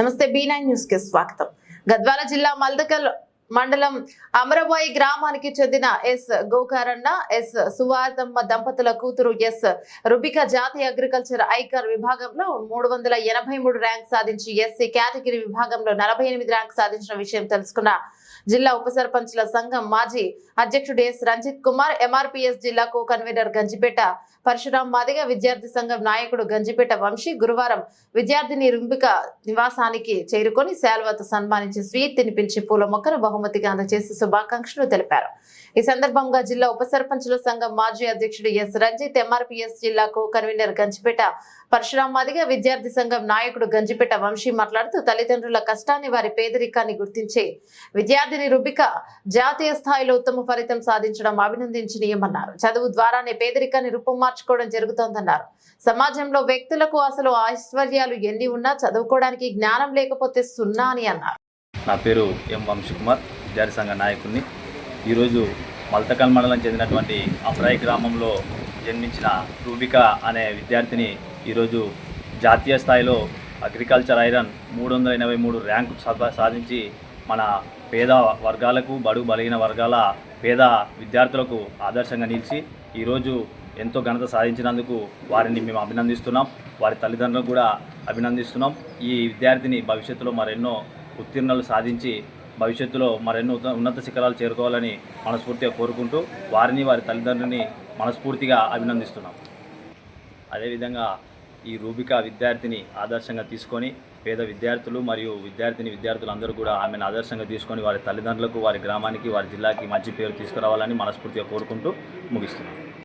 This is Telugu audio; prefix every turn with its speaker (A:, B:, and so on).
A: నమస్తే బీ నైన్ న్యూస్కి స్వాగతం. గద్వాల జిల్లా మల్దకల్ మండలం అమరబాయి గ్రామానికి చెందిన ఎస్ గోకారన్న ఎస్ సువార్తమ్మ దంపతుల కూతురు ఎస్ రుబిక జాతీయ అగ్రికల్చర్ ఐకర్ విభాగంలో మూడు వందల ఎనభై మూడు ర్యాంక్ సాధించి ఎస్సీ కేటగిరీ విభాగంలో నలభై ఎనిమిది ర్యాంక్ సాధించిన విషయం తెలుసుకున్న జిల్లా ఉప సర్పంచ్ల సంఘం మాజీ అధ్యక్షుడు ఎస్ రంజిత్ కుమార్ ఎంఆర్పీఎస్ జిల్లా కో కన్వీనర్ గంజిపేట పరశురాం మాదిగ విద్యార్థి సంఘం నాయకుడు గంజిపేట వంశీ గురువారం విద్యార్థిని రుంబిక నివాసానికి చేరుకొని శాల్వతో సన్మానించి స్వీట్ తినిపించి పూల మొక్కను బహుమతిగా అందజేసి శుభాకాంక్షలు తెలిపారు. ఈ సందర్భంగా జిల్లా ఉప సర్పంచుల సంఘం మాజీ అధ్యక్షుడు ఎస్ రంజిత్ ఎంఆర్పిఎస్ జిల్లా కో కన్వీనర్ గంజిపేట పరశురాం మాదిగా విద్యార్థి సంఘం నాయకుడు గంజిపేట వంశీ మాట్లాడుతూ తల్లిదండ్రుల కష్టాన్ని వారి పేదరికాన్ని గుర్తించి విద్యార్థిని రుబిక జాతీయ స్థాయిలో ఉత్తమ ఫలితం సాధించడం అభినందించనీయమన్నారు. చదువు ద్వారానే పేదరికాన్ని రూపుమార్చుకోవడం జరుగుతోందన్నారు. సమాజంలో వ్యక్తులకు అసలు ఐశ్వర్యాలు ఎన్ని ఉన్నా చదువుకోవడానికి జ్ఞానం లేకపోతే సున్నా అని అన్నారు.
B: నా పేరు ఎం వంశకుమార్ విద్యార్థి సంఘ నాయకుడిని. ఈరోజు మల్తకల్ మండలం చెందినటువంటి అమరాయి గ్రామంలో జన్మించిన రూబిక అనే విద్యార్థిని ఈరోజు జాతీయ స్థాయిలో అగ్రికల్చర్ ఐరన్ మూడు వందల ఎనభై మూడు ర్యాంకు సాధించి మన పేద వర్గాలకు బడుగు బలిగిన వర్గాల పేద విద్యార్థులకు ఆదర్శంగా నిలిచి ఈరోజు ఎంతో ఘనత సాధించినందుకు వారిని మేము అభినందిస్తున్నాం. వారి తల్లిదండ్రులకు కూడా అభినందిస్తున్నాం. ఈ విద్యార్థిని భవిష్యత్తులో మరెన్నో ఉత్తీర్ణలు సాధించి భవిష్యత్తులో మరెన్నో ఉన్నత శిఖరాలు చేరుకోవాలని మనస్ఫూర్తిగా కోరుకుంటూ వారిని వారి తల్లిదండ్రులని మనస్ఫూర్తిగా అభినందిస్తున్నాం. అదేవిధంగా ఈ రూబిక విద్యార్థిని ఆదర్శంగా తీసుకొని పేద విద్యార్థులు మరియు విద్యార్థిని విద్యార్థులు అందరూ కూడా ఆమెను ఆదర్శంగా తీసుకొని వారి తల్లిదండ్రులకు వారి గ్రామానికి వారి జిల్లాకి మంచి పేరు తీసుకురావాలని మనస్ఫూర్తిగా కోరుకుంటూ ముగిస్తున్నాం.